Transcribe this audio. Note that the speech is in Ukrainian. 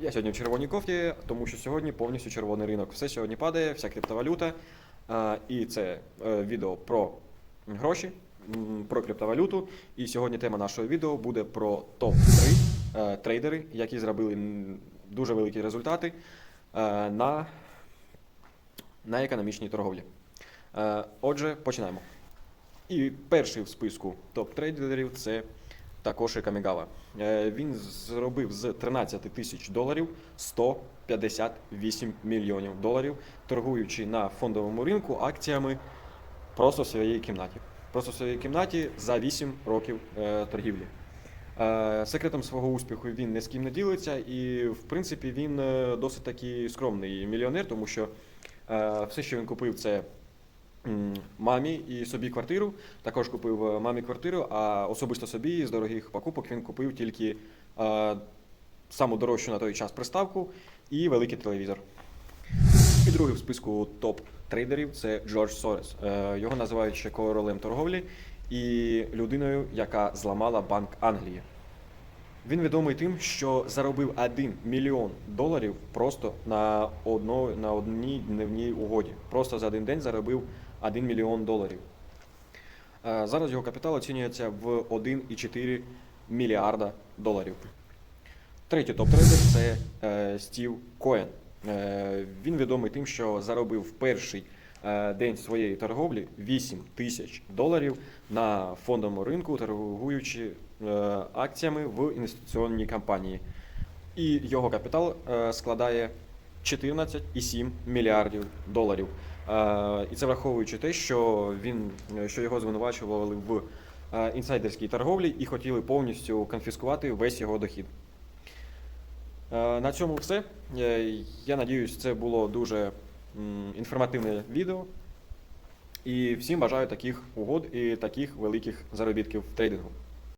Я сьогодні в червоній кофті, тому що сьогодні повністю червоний ринок. Все сьогодні падає, вся криптовалюта. І це е, відео про гроші, про криптовалюту. І сьогодні тема нашого відео буде про топ-3 трейдери, які зробили дуже великі результати е, на, на економічній торговлі. Е, Отже, починаємо. І перший в списку топ-трейдерів це також Камігава. Е, Він зробив з 13 тисяч доларів 158 мільйонів доларів, торгуючи на фондовому ринку акціями просто в своїй кімнаті. Просто в своїй кімнаті за 8 років е, торгівлі. Е, Секретом свого успіху він ні з ким не ділиться, і в принципі він досить таки скромний мільйонер, тому що все, що він купив, це мамі і собі квартиру. Також купив е, мамі квартиру, а особисто собі з дорогих покупок він купив тільки е, саму дорожчу на той час приставку і великий телевізор. І другий в списку топ-трейдерів це Джордж Сорес. Е, Його називають ще королем торговлі і людиною, яка зламала Банк Англії. Він відомий тим, що заробив 1 мільйон доларів просто на, одно, на одній дневній угоді. Просто за один день заробив 1 мільйон доларів. Е, Зараз його капітал оцінюється в 1,4 мільярда доларів. Третій топ-трейдер це е, Стів Коен. Е, він відомий тим, що заробив в перший день своєї торговлі 8 тисяч доларів на фондовому ринку, торгуючи акціями в інвестиційній компанії. І його капітал складає 14,7 мільярдів доларів. Е, і це враховуючи те, що він е, що його звинувачували в е, інсайдерській торговлі і хотіли повністю конфіскувати весь його дохід. На цьому все. Я надіюсь, це було дуже інформативне відео. І всім бажаю таких угод і таких великих заробітків в трейдингу.